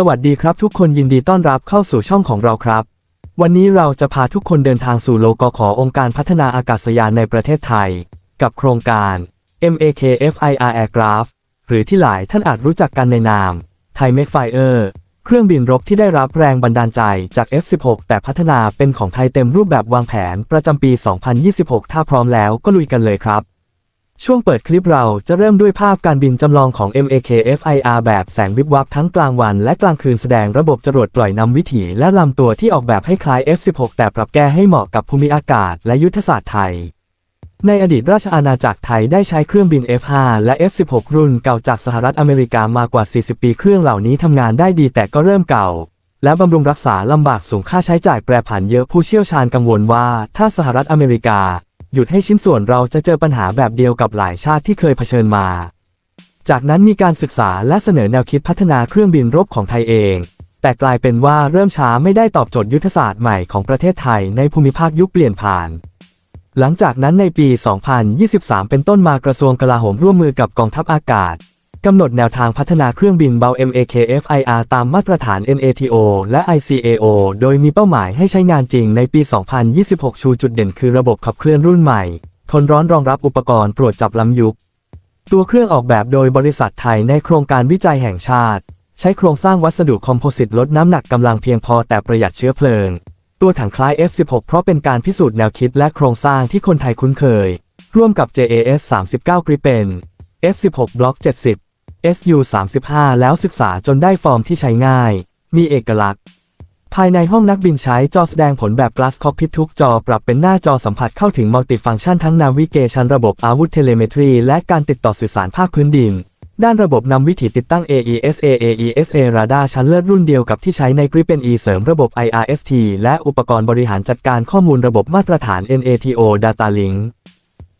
สวัสดีครับทุกคนยินดีต้อนรับเข้าสู่ช่องของเราครับ วันนี้เราจะพาทุกคนเดินทางสู่โลกขององค์การพัฒนาอากาศยานในประเทศไทย กับโครงการ MAKFIR Aircraft หรือที่หลายท่านอาจรู้จักกันในนาม Thai m a k e Fire เครื่องบินรบที่ได้รับแรงบันดาลใจจาก F16 แต่พัฒนาเป็นของไทยเต็มรูปแบบวางแผนประจำปี 2026 ถ้าพร้อมแล้วก็ลุยกันเลยครับ ช่วงเปิดคลิปเราจะเริ่มด้วยภาพการบินจำลองของ MAKFIR แบบแสงวิบวับทั้งกลางวันและกลางคืนแสดงระบบจรวดปล่อยนำวิถีและลำตัวที่ออกแบบให้คล้าย F16 แต่ปรับแก้ให้เหมาะกับภูมิอากาศและยุทธศาสตร์ไทย ในอดีตราชอาณาจักรไทยได้ใช้เครื่องบิน F5 และ F16 รุ่นเก่าจากสหรัฐอเมริกามากว่า 40 ปีเครื่องเหล่านี้ทำงานได้ดีแต่ก็เริ่มเก่าและบำรุงรักษาลำบากสูงค่าใช้จ่ายแปรผันเยอะผู้เชี่ยวชาญกังวลว่า ถ้าสหรัฐอเมริกา หยุดให้ชิ้นส่วนเราจะเจอปัญหาแบบเดียวกับหลายชาติที่เคยเผชิญมา จากนั้นมีการศึกษาและเสนอแนวคิดพัฒนาเครื่องบินรบของไทยเอง แต่กลายเป็นว่าเริ่มช้าไม่ได้ตอบโจทย์ยุทธศาสตร์ใหม่ของประเทศไทยในภูมิภาคยุคเปลี่ยนผ่านหลังจากนั้นในปี 2023 เป็นต้นมากระทรวงกลาโหมร่วมมือกับกองทัพอากาศ กำหนดแนวทางพัฒนาเครื่องบินเบา MAKFIR ตามมาตรฐาน NATO และ ICAO โดยมีเป้าหมายให้ใช้งานจริงในปี 2026 ชูจุดเด่นคือระบบขับเคลื่อนรุ่นใหม่ ทนร้อนรองรับอุปกรณ์ตรวจจับล้ำยุค ตัวเครื่องออกแบบโดยบริษัทไทยในโครงการวิจัยแห่งชาติ ใช้โครงสร้างวัสดุคอมโพสิตลดน้ำหนักกำลังเพียงพอแต่ประหยัดเชื้อเพลิง ตัวถังคล้าย F16 เพราะเป็นการพิสูจน์แนวคิดและโครงสร้างที่คนไทยคุ้นเคย ร่วมกับ JAS 39 Gripen F16 Block 70 SU 35 แล้วศึกษาจนได้ฟอร์มที่ใช้ง่าย มีเอกลักษณ์ ภายในห้องนักบินใช้จอแสดงผลแบบ Glass Cockpit ทุกจอปรับเป็นหน้าจอสัมผัสเข้าถึงมัลติฟังก์ชันทั้งนาวิเกชันระบบอาวุธเทเลเมตรี และการติดต่อสื่อสารภาคพื้นดิน ด้านระบบนำวิถีติดตั้ง AESA AESA ราดาชั้นเลิศรุ่นเดียวกับที่ใช้ใน Gripen E เสริมระบบ IRST และอุปกรณ์บริหารจัดการข้อมูลระบบมาตรฐาน NATO Data Link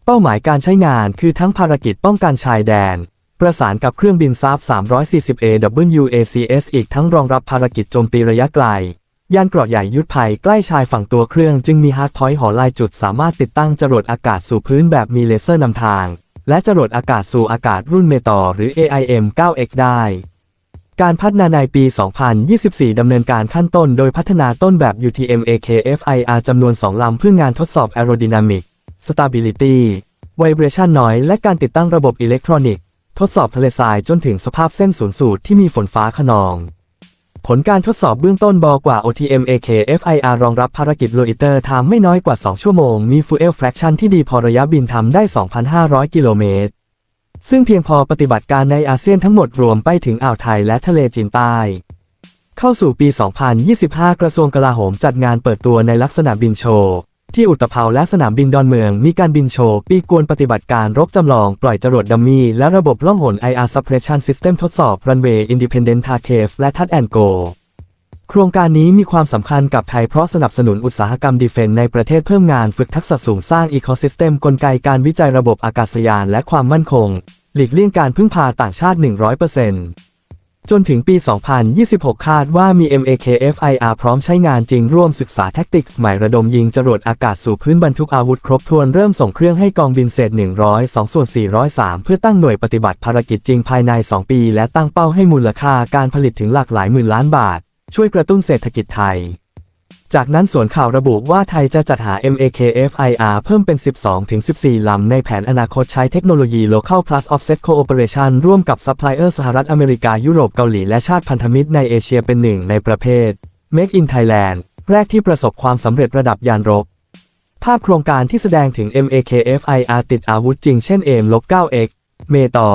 เป้าหมายการใช้งานคือทั้งภารกิจป้องกันชายแดน ประสานกับเครื่องบินซาฟ 340 AWACS อีกทั้งรองรับภารกิจโจมตีระยะไกล ยานเกราะใหญ่ยุทธภัยใกล้ชายฝั่งตัวเครื่องจึงมีฮาร์ดพอยต์หอลายจุดสามารถติดตั้งจรวดอากาศสู่พื้นแบบมีเลเซอร์นำทาง และจรวดอากาศสู่อากาศรุ่นเมตอหรือ AIM 9X ได้การพัฒนาในปี 2024 ดำเนินการขั้นต้นโดยพัฒนาต้นแบบ UTMAKFIR จำนวน 2 ลำเพื่องานทดสอบ Aerodynamic Stability Vibration Noise และการติดตั้งระบบอิเล็กทรอนิกส์ ทดสอบทะเลทรายจนถึงสภาพเส้นศูนย์สูตรที่มีฝนฟ้าขนอง ผลการทดสอบเบื้องต้นบอกว่า OTMAKFIR รองรับภารกิจโลอิเตอร์ทม์ไม่น้อยกว่า 2 ชั่วโมง มี Fuel Fraction ที่ดีพอระยะบินทำได้ 2,500 กิโลเมตร ซึ่งเพียงพอปฏิบัติการในอาเซียนทั้งหมดรวมไปถึงอ่าวไทยและทะเลจีนใต้เข้าสู่ปี 2025 กระทรวงกลาโหมจัดงานเปิดตัวในลักษณะบินโชว์ ที่อุตภาวและสนามบินดอนเมือง มีการบินโชว์ ปีกวนปฏิบัติการรบจำลอง ปล่อยจรวดดัมมี่ และระบบล่องหน IR Suppression System ทดสอบ Runway Independent Target และ Touch and Go โครงการนี้มีความสำคัญกับไทยเพราะสนับสนุนอุตสาหกรรมดีเฟนในประเทศเพิ่มงานฝึกทักษะสูงสร้างอีโคซิสเต็มกลไกการวิจัยระบบอากาศยานและความมั่นคง หลีกเลี่ยงการพึ่งพาต่างชาติ 100% จนถึงปี 2026 คาดว่ามี MAKFIR พร้อมใช้งานจริงร่วมศึกษาแท็กติกใหม่ระดมยิงจรวดอากาศสู่พื้นบรรทุกอาวุธครบถ้วนเริ่มส่งเครื่องให้กองบินเศษ 102 ส่วน 403 เพื่อตั้งหน่วยปฏิบัติภารกิจจริงภายใน 2 ปี และตั้งเป้าให้มูลค่าการผลิตถึงหลักหลายหมื่นล้านบาท ช่วยกระตุ้นเศรษฐกิจไทย จากนั้นส่วนข่าวระบุว่าไทยจะจัดหา MAKFIR เพิ่มเป็น 12-14 ลำในแผนอนาคตใช้เทคโนโลยี Local Plus Offset Cooperation ร่วมกับซัพพลายเออร์สหรัฐอเมริกา ยุโรปเกาหลีและชาติพันธมิตรในเอเชียเป็นหนึ่งในประเภท Make in Thailand แรกที่ประสบความสำเร็จระดับยานรบ ภาพโครงการที่แสดงถึง MAKFIR ติดอาวุธจริงเช่น AIM-9X เมตอ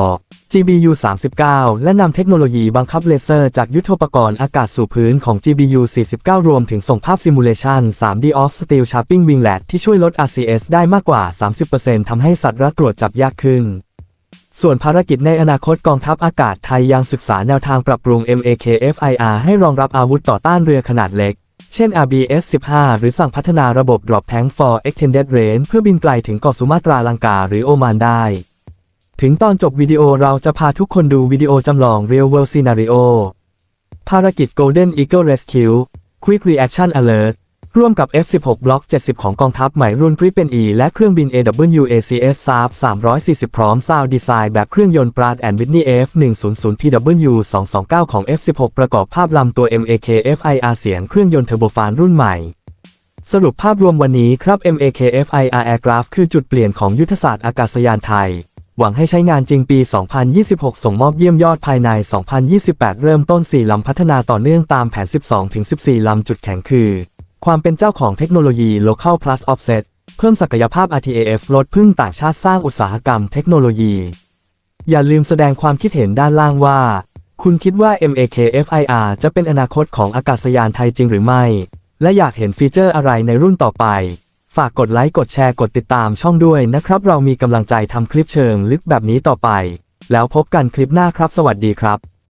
GBU 39 และนำเทคโนโลยีบังคับเลเซอร์จากยุทธปกรณ์อากาศสู่พื้นของ GBU 49 รวมถึงส่งภาพซิมูเลชัน 3D of Steel Sharping Winglet ที่ช่วยลด RCS ได้มากกว่า 30%ทำให้สัตว์รัตรวจจับยากขึ้น ส่วนภารกิจในอนาคตกองทัพอากาศไทยยังศึกษาแนวทางปรับปรุง MAKFIR ให้รองรับอาวุธต่อต้านเรือขนาดเล็กเช่น RBS 15 หรือสั่งพัฒนาระบบ Drop Tank for Extended Range เพื่อบินไกลถึงเกาะสุมาตราลังกาหรือโอมานได้ ถึงตอนจบวิดีโอเราจะพาทุกคนดูวิดีโอจำลอง Real World Scenario ภารกิจ Golden Eagle Rescue Quick Reaction Alert ร่วมกับ F16 Block 70 ของกองทัพใหม่รุ่น Gripen E และเครื่องบิน AWACS SAP 340 พร้อมซาวดีไซน์แบบเครื่องยนต์ Pratt Whitney F100 PW 229ของ F16 ประกอบภาพลำตัว MAK FIR เสียงเครื่องยนต์เทอร์โบฟานรุ่นใหม่ สรุปภาพรวมวันนี้ครับ MAK FIR Aircraft คือจุดเปลี่ยนของยุทธศาสตร์อากาศยานไทย หวังให้ใช้งานจริงปี 2026 ส่งมอบเยี่ยมยอดภายใน 2028 เริ่มต้น 4 ลำพัฒนาต่อเนื่องตามแผน 12-14 ลำจุดแข็งคือ ความเป็นเจ้าของเทคโนโลยี Local Plus Offset เพิ่มศักยภาพ RTAF ลดพึ่งต่างชาติสร้างอุตสาหกรรมเทคโนโลยี อย่าลืมแสดงความคิดเห็นด้านล่างว่า คุณคิดว่า MAK FIR จะเป็นอนาคตของอากาศยานไทยจริงหรือไม่ และอยากเห็นฟีเจอร์อะไรในรุ่นต่อไป ฝากกดไลค์กดแชร์กดติดตามช่องด้วยนะครับ เรามีกำลังใจทำคลิปเชิงลึกแบบนี้ต่อไป แล้วพบกันคลิปหน้าครับ สวัสดีครับ